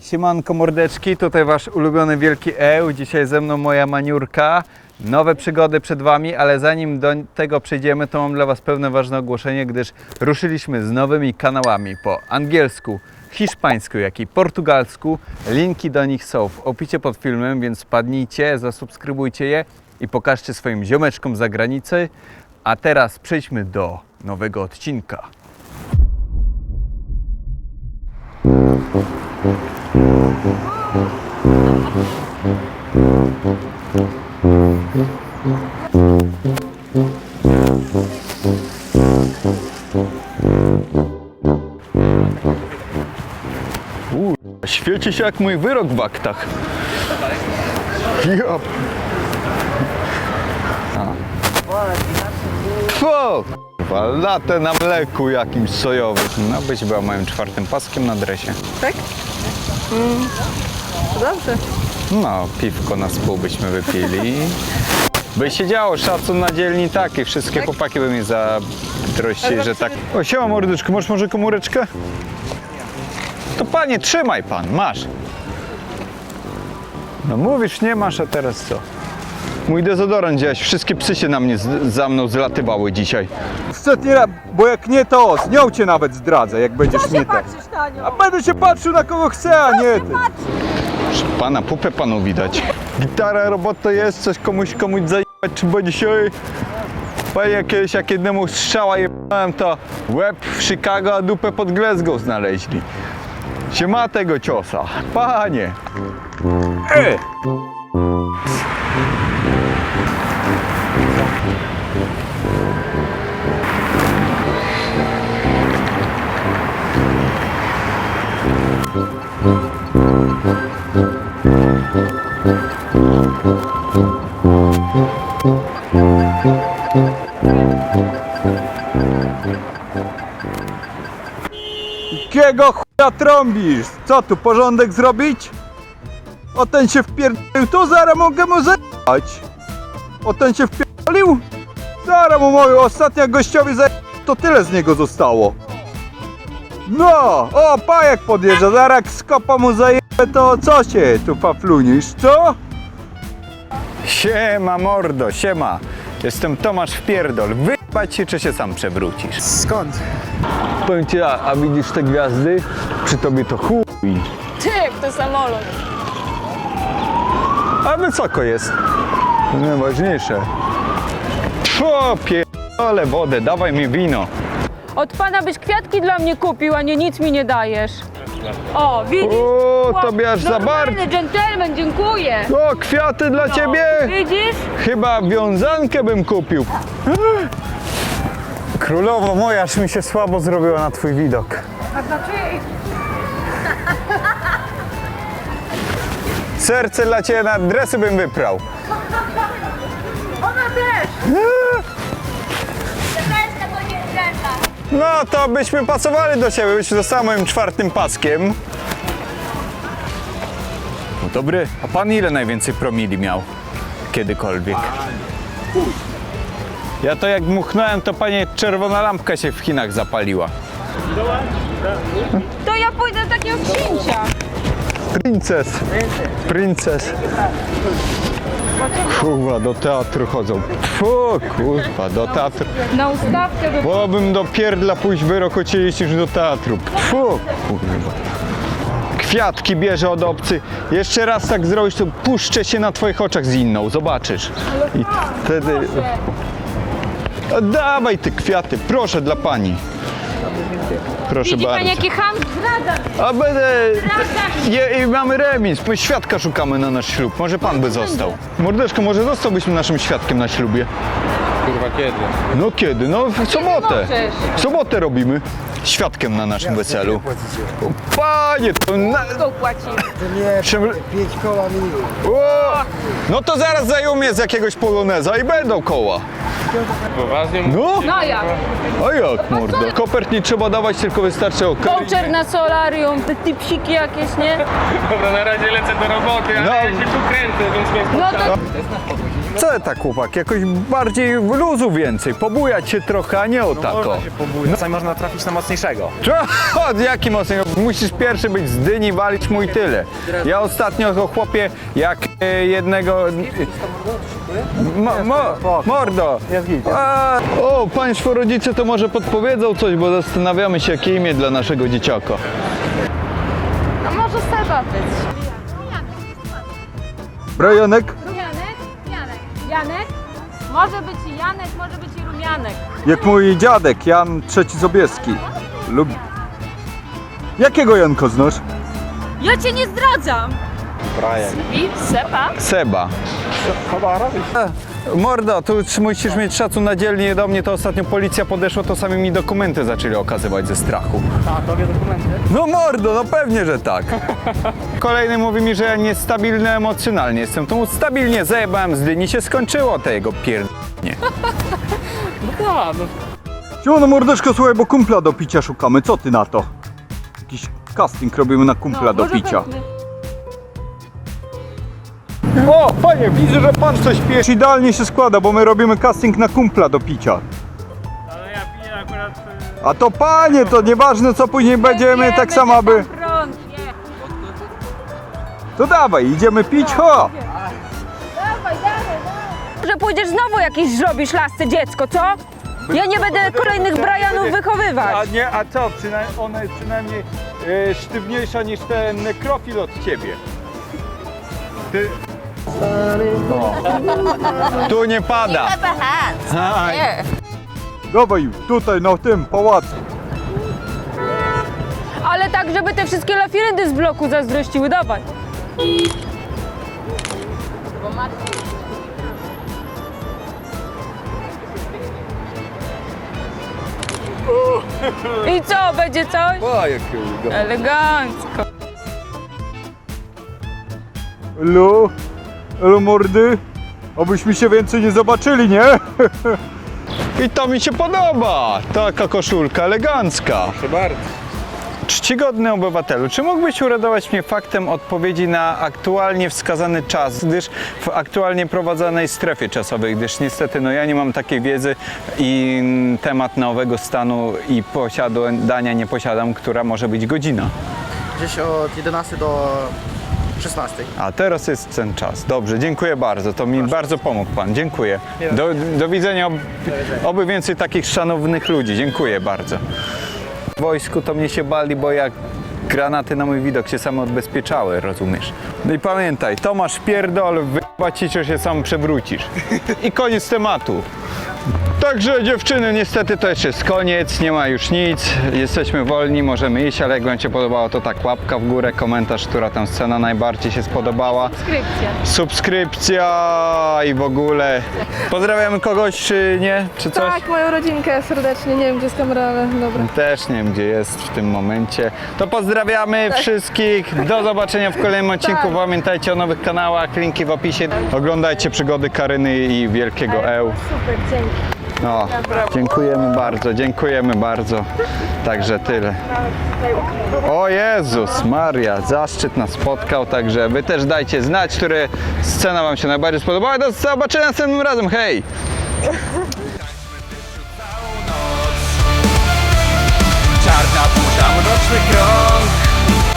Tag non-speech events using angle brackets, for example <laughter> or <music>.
Siemanko mordeczki, tutaj wasz ulubiony wielki Eł. Dzisiaj ze mną moja maniurka. Nowe przygody przed wami, ale zanim do tego przejdziemy, to mam dla was pewne ważne ogłoszenie, gdyż ruszyliśmy z nowymi kanałami po angielsku, hiszpańsku, jak i portugalsku. Linki do nich są w opisie pod filmem, więc wpadnijcie, zasubskrybujcie je i pokażcie swoim ziomeczkom za granicę. A teraz przejdźmy do nowego odcinka. Świeci się jak mój wyrok w aktach. Ja. Fo! Latę na mleku jakimś sojowym. No być była moim czwartym paskiem na dresie. Tak? Mm. Dobrze. No, piwko na spół byśmy wypili. By się działo, szacun na dzielni taki. Wszystkie chłopaki by mi zazdrościli, że tak. O, siema mordyczko, masz może komóreczkę? To panie, trzymaj pan, masz. No mówisz, nie masz, a teraz co? Mój dezodorant gdzieś, wszystkie psy się na mnie z, za mną zlatywały dzisiaj. Ostatni raz, bo jak nie to, z nią cię nawet zdradzę, jak będziesz nie tak. Patrzysz na nią. A będę się patrzył na kogo chcę, a nie ty. Proszę Pana, pupę panu widać. Gitara, robota jest, coś komuś komuś zajebać, czy będzie się... Panie, jak kiedyś jak jednemu strzała jebałem, to łeb w Chicago, a dupę pod Glasgow znaleźli. Się ma tego ciosa. Panie! E! Jakiego chuja trąbisz? Co tu, porządek zrobić? O ten się wpierdolił, to zaraz mogę mu zajebać. O ten się wpierdolił? Zaraz mu mówię, ostatnia gościowi zajebać, to tyle z niego zostało. No, o pajek podjeżdża, zaraz jak skopa mu zajebę, to co się tu paflunisz, co? Siema mordo, siema. Jestem Tomasz Wpierdol. Wyjebać się, czy się sam przewrócisz? Skąd? Powiem ci, a, a widzisz te gwiazdy? Przy tobie to chuj. Ty, to samolot. A wysoko jest. To najważniejsze. O, pierdolę wodę, dawaj mi wino. Od pana byś kwiatki dla mnie kupił, a nie nic mi nie dajesz. O, widzisz? O, tobie aż za Normalny bardzo. dżentelmen, dziękuję. O, kwiaty dla ciebie. Widzisz? Chyba wiązankę bym kupił. Królowo moja, aż mi się słabo zrobiła na twój widok. Serce dla ciebie na dresy bym wyprał. No to byśmy pasowali do siebie, byśmy został moim czwartym paskiem. No dobry, a pan ile najwięcej promili miał? Kiedykolwiek? Ja to jak muchnąłem, to panie czerwona lampka się w Chinach zapaliła. To ja pójdę do takiego księcia. Princes. Princes. Kurwa, do teatru chodzą. Fu, kurwa, do teatru. Na ustawkę by... Wolałbym do pierdla pójść wyrokocilić niż do teatru. Fu, kurwa. Kwiatki bierze od obcy. Jeszcze raz tak zrobisz, to puszczę się na twoich oczach z inną, zobaczysz. I wtedy... Dawaj te kwiaty, proszę dla pani. Proszę Widzi pan, bardzo. jaki ham zdradza. A będę... Je, I mamy remis, my świadka szukamy na nasz ślub. Może pan by został. Mordeczko, może zostałbyś naszym świadkiem na ślubie? Kurwa kiedy? No kiedy? No w sobotę. możesz? W sobotę robimy. Świadkiem na naszym weselu. O, Panie, to na... Płaci? Nie, Czym- koła. O! No to zaraz zajumie z jakiegoś poloneza i będą koła. Poważnie? No, No jak? a jak mordo? Kopert nie trzeba dawać, tylko wystarczy ok. Voucher na solarium, te tipsiki jakieś, nie? Dobra, na razie lecę do roboty, ale No. ja się tu kręcę, więc mnie No to Co tak chłopak, jakoś bardziej w luzu więcej, pobujać się trochę, a nie o tako. Można się pobudzić. Czasami można trafić na mocniejszego. <laughs> Od jaki mocny? Musisz pierwszy być z dyni, walić mój tyle. Ja ostatnio o chłopie, jak e, jednego... Mo, mo, mordo! A, o, państwo rodzice to może podpowiedzą coś, bo zastanawiamy się, jakie imię dla naszego dzieciaka. A może Seba być? Janek? Janek. Może być i Janek, może być i Rumianek. jak mój dziadek, Jan III Sobieski. Lub... Jakiego Janko znasz? Ja cię nie zdradzam! Brian. I Seba? Seba. Mordo, tu musisz mieć szacun na dzielnie do mnie, to ostatnio policja podeszła, to sami mi dokumenty zaczęli okazywać ze strachu. A, tobie dokumenty? No mordo, no pewnie, że tak. <laughs> Kolejny mówi mi, że ja niestabilny emocjonalnie jestem. To mu stabilnie zajebałem z dyni, się skończyło tego pierd... <laughs> No, no. Siemano mordeczko, słuchaj, bo kumpla do picia szukamy. Co ty na to? Jakiś casting robimy na kumpla do picia. O, panie, widzę, że pan coś pieszy. Idealnie się składa, bo my robimy casting na kumpla do picia. Ale ja piję akurat... A to panie, to nieważne co później będziemy, tak samo aby... Prąd, nie. To dawaj, idziemy pić, ho! Że pójdziesz znowu jakieś zrobisz lasce dziecko, co? Ja nie będę kolejnych Brianów wychowywać. nie, a co? Przynajmniej ona jest przynajmniej e, sztywniejsza niż ten nekrofil od ciebie. Ty... Tu nie pada. Aj. Dawaj, tutaj na tym pałacu. Ale tak, żeby te wszystkie lafiryndy z bloku zazdrościły, dawaj. I co, będzie coś? Jakie Elegancko. Elo, elo mordy. Obyśmy się więcej nie zobaczyli, nie? I to mi się podoba! Taka koszulka elegancka. Proszę bardzo. Czcigodny obywatelu, czy mógłbyś uradować mnie faktem odpowiedzi na aktualnie wskazany czas, gdyż w aktualnie prowadzonej strefie czasowej, gdyż niestety no ja nie mam takiej wiedzy i temat nowego stanu i posiadania nie posiadam, która może być godzina. Gdzieś od 11 do 16. A teraz jest ten czas. Dobrze, dziękuję bardzo. To mi bardzo pomógł Pan. Dziękuję. Do, do widzenia. Ob, oby więcej takich szanownych ludzi. Dziękuję bardzo. W wojsku to mnie się bali, bo jak granaty na mój widok się same odbezpieczały, rozumiesz? No i pamiętaj, Tomasz pierdol, wyjebać ci, że się sam przewrócisz. I koniec tematu. Także dziewczyny, niestety to już jest koniec, nie ma już nic, jesteśmy wolni, możemy iść, ale jak Wam się podobało, to tak łapka w górę, komentarz, która tam scena najbardziej się spodobała, Skrypcja. subskrypcja i w ogóle. Pozdrawiamy kogoś, czy nie? Czy coś? Tak, moją rodzinkę serdecznie. Nie wiem, gdzie jest kamera, ale dobra. Też nie wiem, gdzie jest w tym momencie. To pozdrawiamy wszystkich. Do <laughs> zobaczenia w kolejnym odcinku. Pamiętajcie o nowych kanałach, linki w opisie. Oglądajcie przygody Karyny i Wielkiego Eł. Super, dzięki. No, dziękujemy bardzo, dziękujemy bardzo. Także tyle. O Jezus Maria, zaszczyt nas spotkał, także wy też dajcie znać, która scena wam się najbardziej spodobała. Do zobaczenia następnym razem, hej! Czarna burza, mroczny krok